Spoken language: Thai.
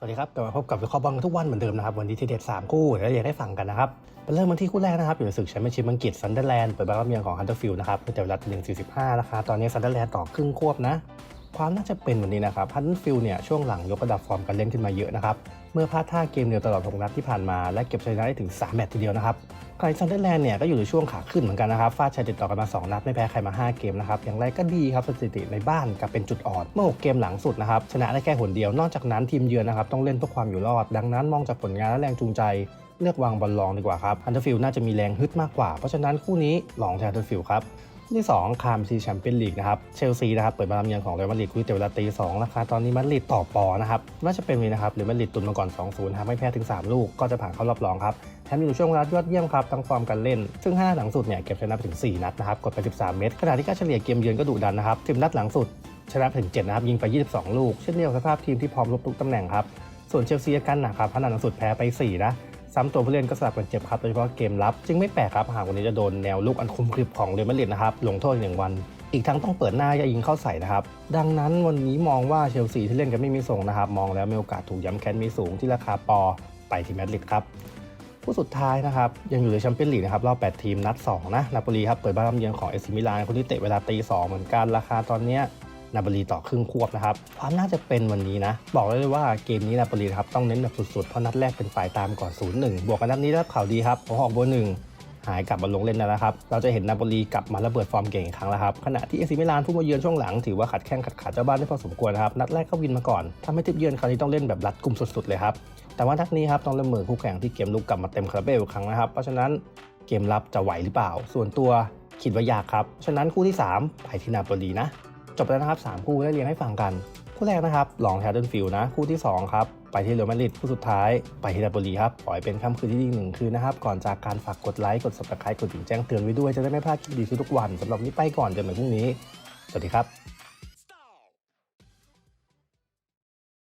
สวัสดีครับกลับมาพบกับวิเคราะห์บอลกันทุกวันเหมือนเดิมนะครับ วันนี้ทีเด็ด 3 คู่เดี๋ยวเราอยากได้ฟังกันนะครับเป็นเริ่มวันที่คู่แรกนะครับ อยู่ในศึกแชมเปี้ยนชิพอังกฤษซันเดอร์แลนด์เปิดบ้านรับเยือนของฮันเตอร์ฟิลด์นะครับแต่เวลา1.45นะครับตอนนี้ซันเดอร์แลนด์ต่อครึ่งควบนะ ความน่าจะเป็นวันนี้นะครับฮันฟิลเนี่ยช่วงหลังยกระดับฟอร์มการเล่นขึ้นมาเยอะนะครับเมื่อพลาดท่าเกมเดียวตลอด6นัดที่ผ่านมาและเก็บชัยชนะได้ถึง 3 แมตช์ทีเดียวนะครับใครซันเดอร์แลนด์เนี่ยก็อยู่ในช่วงขาขึ้นเหมือนกันนะครับฟาดชัยติดต่อกันมา 2 นัดไม่แพ้ใครมา 5 เกมนะครับอย่างไรก็ดีครับสถิติในบ้านกลับเป็นจุดอ่อนเมื่อ 6 เกมหลังสุดนะครับชนะได้แค่หนเดียวนอกจากนั้นทีมเยือนนะครับต้องเล่นเพื่อความอยู่รอด ดังนั้นมองจากผลงานและแรงจูงใจเลือกวางบอลลองดีกว่าครับฮันเดอร์ฟิลน่าจะมีแรงฮึดมากกว่า เพราะฉะนั้นคู่นี้ลองแทนฮันเดอร์ฟิลครับ ที่2คามซีแชมเปี้ยนลีกนะครับเชลซีนะครับเปิดมาลำเยือนของเรอัลมาดริดคู่เตเวลาตี2ราคาตอนนี้มาดริดต่อปอนะครับน่าจะเป็นวีนะครับหรือมาดริดตุนมาก่อน2-0ครับไม่แพ้ถึง 3 ลูกก็จะผ่านเข้ารอบรองครับแถมอยู่ช่วงเวลายอดเยี่ยมครับทั้งฟอร์มการเล่น ซึ่ง5นัดหลังสุดเนี่ยเก็บชนะไปถึง 4 นัดนะครับกดไป13 เม็ดขณะที่ค่าเฉลี่ยเกมเยือนก็ดุดันนะครับ10นัดหลังสุดชนะถึง7นะครับยิงไป 22 ลูก เช่นเดียวกับสภาพทีมที่พร้อมรบทุกตำแหน่งครับส่วนเชลซีอาการหนักครับพนัดหลังสุดแพ้ไป4นะ ซ้ำตัวผู้เล่นก็สลับกันเจ็บครับโดยเฉพาะเกมรับ จึงไม่แปลกครับหากวันนี้จะโดนแนวลุกอันคุมกริบของเรอัลมาดริดนะครับลงโทษหนึ่งวันอีกทั้งต้องเปิดหน้าอย่ายิงเข้าใส่นะครับ ดังนั้นวันนี้มองว่าเชลซีที่เล่นกันไม่มีส่งนะครับ มองแล้วมีโอกาสถูกย้ำแค้นมีสูงที่ราคาปอไปที่มาดริดครับ ผู้สุดท้ายนะครับ ยังอยู่ในแชมเปี้ยนลีกนะครับ รอบ 8 ทีมนัด 2 นะ นาโปลีครับ เปิดบ้านรับเยือนของเอซิมิลานคนที่เตะเวลาตี 2 เหมือนกันราคาตอนเนี้ย นาโปลีต่อครึ่งควบนะครับ ความน่าจะเป็นวันนี้นะ บอกเลยว่าเกมนี้นาโปลีครับต้องเน้นแบบสุดๆ เพราะนัดแรกเป็นฝ่ายตามก่อน 0-1 บวกกันนัดนี้ได้รับข่าวดีครับหัวหอกเบอร์หนึ่งหายกลับมาลงเล่นแล้วนะครับ เราจะเห็นนาโปลีกลับมาระเบิดฟอร์มเก่งอีกครั้งแล้วครับ ขณะที่เอซิมิลานผู้มาเยือนช่วงหลังถือว่าขัดแข้งขัดขาเจ้าบ้านได้พอสมควรนะครับ นัดแรกก็วินมาก่อนทำให้ทิพย์เยือนคราวนี้ต้องเล่นแบบรัดกุมสุดๆเลยครับ แต่ว่านัดนี้ครับต้องเล่นมือคู่แข่งที่เกมลุกกลับมาเต็มคาราเบลอีกครั้งนะครับ เพราะฉะนั้นเกมรับจะไหวหรือเปล่า ส่วนตัวคิดว่ายากครับ ฉะนั้นคู่ที่ 3 ไปที่นาโปลีนะ จบแล้วนะครับ 3 คู่ได้เรียงให้ฟังกัน คู่แรกนะครับลองแทดเทิลฟิลนะ คู่ที่ 2 ครับ ไปที่เรอัลมาดริดคู่สุดท้าย ไปที่นาโปลีครับ ปล่อยเป็นค่ำคืนที่ดีหนึ่งคืนนะครับ ก่อนจากการฝากกดไลค์ กด subscribe กดถึงแจ้งเตือนไว้ด้วย จะได้ไม่พลาดคลิปดีทุกวันสำหรับนนี้ไปก่อนเจอกันใหม่พรุ่งนี้ สวัสดีครับ